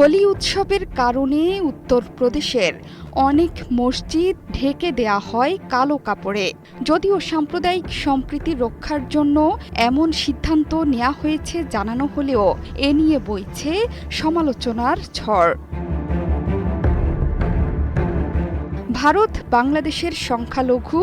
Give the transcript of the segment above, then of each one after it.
হোলি উৎসবের কারণে উত্তরপ্রদেশের অনেক মসজিদ ঢেকে দেয়া হয় কালো কাপড়ে। যদিও সাম্প্রদায়িক সম্প্রীতি রক্ষার জন্য এমন সিদ্ধান্ত নেওয়া হয়েছে জানানো হলেও এ নিয়ে বইছে সমালোচনার ঝড়। ভারত বাংলাদেশের সংখ্যালঘু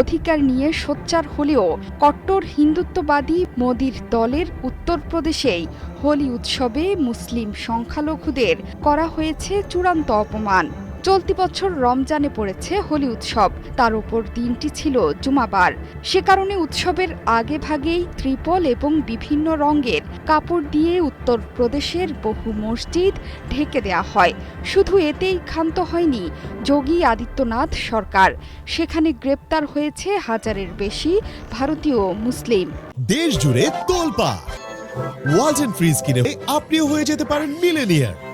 অধিকার নিয়ে সোচ্চার হলেও কট্টর হিন্দুত্ববাদী মোদীর দলের উত্তরপ্রদেশেই হোলি উৎসবে মুসলিম সংখ্যালঘুদের করা হয়েছে চূড়ান্ত অপমান। চলতি বছর রমজানে পড়েছে হোলি উৎসব। তার উপর দিনটি ছিল জুমাবার। সে কারণে উৎসবের আগে ভাগেই ত্রিপল এবং বিভিন্ন রঙের কাপড় দিয়ে উত্তরপ্রদেশের বহু মসজিদ ঢেকে দেয়া হয়। শুধু এতেই ক্ষান্ত হয়নি যোগী আদিত্যনাথ সরকার। সেখানে গ্রেপ্তার হয়েছে হাজারের বেশি ভারতীয় মুসলিম। দেশ জুড়ে তোলপা ওয়ালটন ফ্রিজ কিনে আপনিও হয়ে যেতে পারেন মিলেনিয়ার।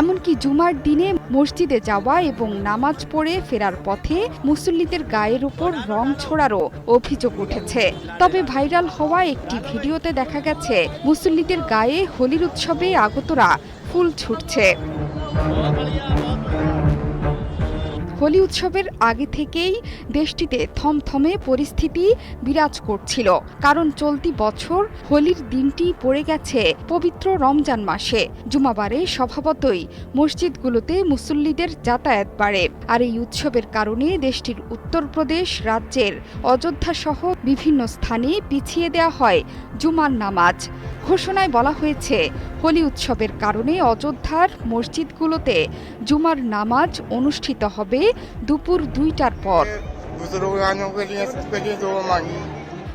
এমনকি জুমার দিনে মসজিদে যাওয়া এবং নামাজ পড়ে ফেরার পথে মুসল্লিদের গায়ের উপর রং ছোড়ারও অভিযোগ উঠেছে। তবে ভাইরাল হওয়া একটি ভিডিওতে দেখা গেছে, মুসল্লিদের গায়ে হোলির উৎসবে আগতরা ফুল ছুটছে। হোলি উৎসবের আগে থেকেই দেশটিতে থমথমে পরিস্থিতি বিরাজ করছিল। কারণ চলতি বছর হোলির দিনটি পড়ে গেছে পবিত্র রমজান মাসে। জুমাবারে স্বভাবতই মসজিদগুলোতে মুসল্লিদের যাতায়াত বাড়ে। আর এই উৎসবের কারণে দেশটির উত্তরপ্রদেশ রাজ্যের অযোধ্যা সহ বিভিন্ন স্থানে পিছিয়ে দেওয়া হয় জুমার নামাজ। ঘোষণায় বলা হয়েছে, হোলি উৎসবের কারণে অযোধ্যার মসজিদগুলোতে জুমার নামাজ অনুষ্ঠিত হবে দুপুর দুইটার পর।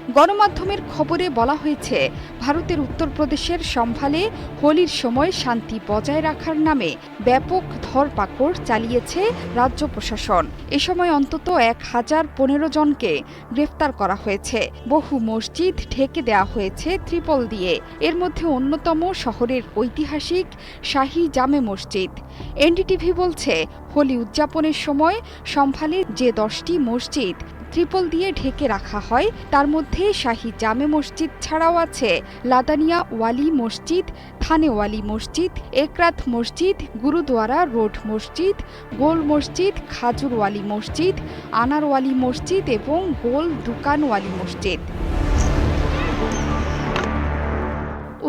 গণমাধ্যমের খবরে বলা হয়েছে, ভারতের উত্তরপ্রদেশের সম্ভালে হোলির সময় শান্তি বজায় রাখার নামে ব্যাপক ধরপাকড় চালিয়েছে রাজ্য প্রশাসন। এ সময় অন্তত এক হাজার পনেরো জনকে গ্রেফতার করা হয়েছে। বহু মসজিদ ঢেকে দেওয়া হয়েছে ত্রিপল দিয়ে। এর মধ্যে অন্যতম শহরের ঐতিহাসিক শাহী জামে মসজিদ। এনডিটিভি বলছে, হোলি উদযাপনের সময় সম্ভালে যে দশটি মসজিদ ত্রিপল দিয়ে ঢেকে রাখা হয়। তার মধ্যে শাহী জামে মসজিদ ছাড়াও আছে। লাদানিয়া ওয়ালি মসজিদ থানেওয়ালি মসজিদ, একরাত মসজিদ, গুরুদুয়ারা রোড মসজিদ, গোল মসজিদ খাজুরওয়ালি মসজিদ, আনারওয়ালি মসজিদ এবং গোল দুকানওয়ালি মসজিদ।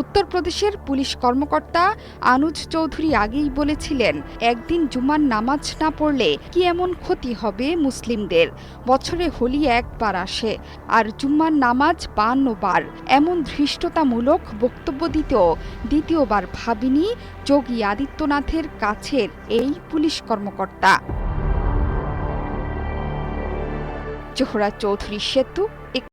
উত্তরপ্রদেশের পুলিশ কর্মকর্তা আনুজ চৌধুরী আগেই বলেছিলেন, একদিন জুমার নামাজ না পড়লে কি এমন ক্ষতি হবে মুসলিমদের? বছরে হোলি একবার আসে, আর জুম্মার নামাজ বান্ন বার। এমন ধৃষ্টতামূলক বক্তব্য দিতেও দ্বিতীয়বার ভাবিনি যোগী আদিত্যনাথের কাছের এই পুলিশ কর্মকর্তা। জোহরা চৌধুরী সেতু